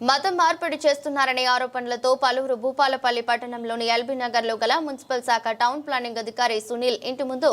మతం మార్పిడి చేస్తున్నారనే ఆరోపణలతో పలువురు భూపాలపల్లి పట్టణంలోని ఎల్బీ నగర్లో గల మున్సిపల్ శాఖ టౌన్ ప్లానింగ్ అధికారి సునీల్ ఇంటి ముందు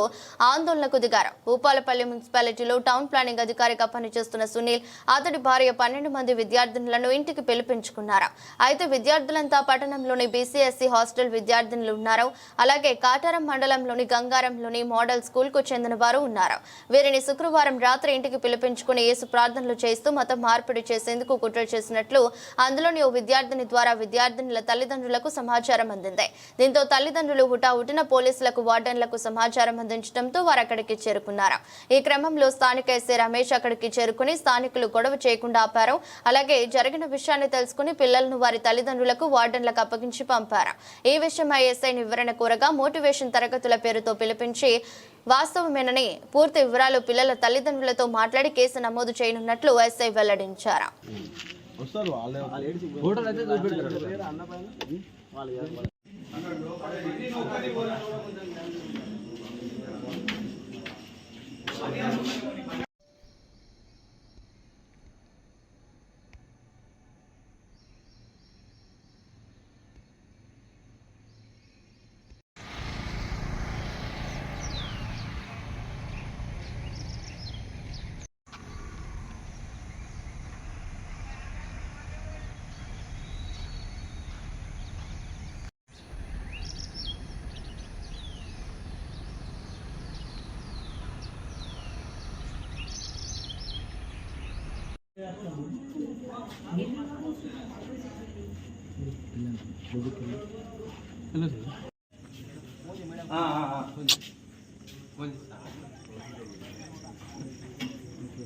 ఆందోళనకు దిగారు. భూపాలపల్లి మున్సిపాలిటీలో టౌన్ ప్లానింగ్ అధికారిగా పనిచేస్తున్న సునీల్ అతడి భార్య పన్నెండు మంది విద్యార్థినులను ఇంటికి పిలిపించుకున్నారు. అయితే విద్యార్థులంతా పట్టణంలోని బీసీఎస్సీ హాస్టల్ విద్యార్థినులు ఉన్నారు. అలాగే కాటారం మండలంలోని గంగారంలోని మోడల్ స్కూల్కు చెందిన వారు ఉన్నారు. వీరిని శుక్రవారం రాత్రి ఇంటికి పిలిపించుకుని యేసు ప్రార్థనలు చేస్తూ మతం మార్పిడి చేసేందుకు కుట్ర చేసినట్లు అందులోని ఓ విద్యార్థిని ద్వారా విద్యార్థినుల తల్లిదండ్రులకు సమాచారం అందింది. దీంతో తల్లిదండ్రులు హుటాహుటిన పోలీసులకు వార్డెన్లకు సమాచారం అందించడంతో వారు అక్కడికి చేరుకున్నారు. ఈ క్రమంలో స్థానిక ఎస్ఐ రమేష్ అక్కడికి చేరుకుని స్థానికులు గొడవ చేయకుండా ఆపారు. అలాగే జరిగిన విషయాన్ని తెలుసుకుని పిల్లలను వారి తల్లిదండ్రులకు వార్డెన్లకు అప్పగించి పంపారు. ఈ విషయమై ఎస్ఐ వివరణ కోరగా మోటివేషన్ తరగతుల పేరుతో పిలిపించి వాస్తవమేనని పూర్తి వివరాలు పిల్లల తల్లిదండ్రులతో మాట్లాడి కేసు నమోదు చేయనున్నట్లు ఎస్ఐ వెల్లడించారు. వస్తారు వాళ్ళే ఫోటోలు అయితే చూపెడతారు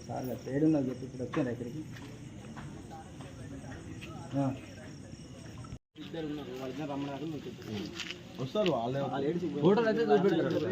సార్ పేరు నాకు చెప్పి ఇప్పుడు వచ్చాను ఇక్కడికి వస్తారు వాళ్ళు ఫోటోలు అయితే చూపెడతారు